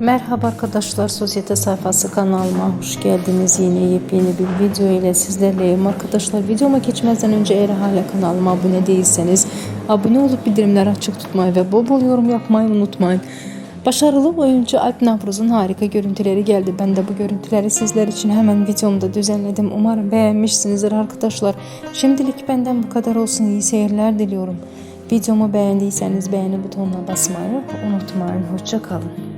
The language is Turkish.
Merhaba arkadaşlar, Sosyete Sayfası kanalıma hoş geldiniz. Yine yepyeni bir video ile sizlerleyim. Arkadaşlar videoma geçmezden önce eğer hala kanalıma abone değilseniz abone olup bildirimleri açık tutmayı ve bol bol yorum yapmayı unutmayın. Başarılı oyuncu Alp Navruz'un harika görüntüleri geldi. Ben de bu görüntüleri sizler için hemen videomda düzenledim. Umarım beğenmişsinizdir arkadaşlar. Şimdilik benden bu kadar olsun. İyi seyirler diliyorum. Videomu beğendiyseniz beğeni butonuna basmayı unutmayın. Hoşçakalın.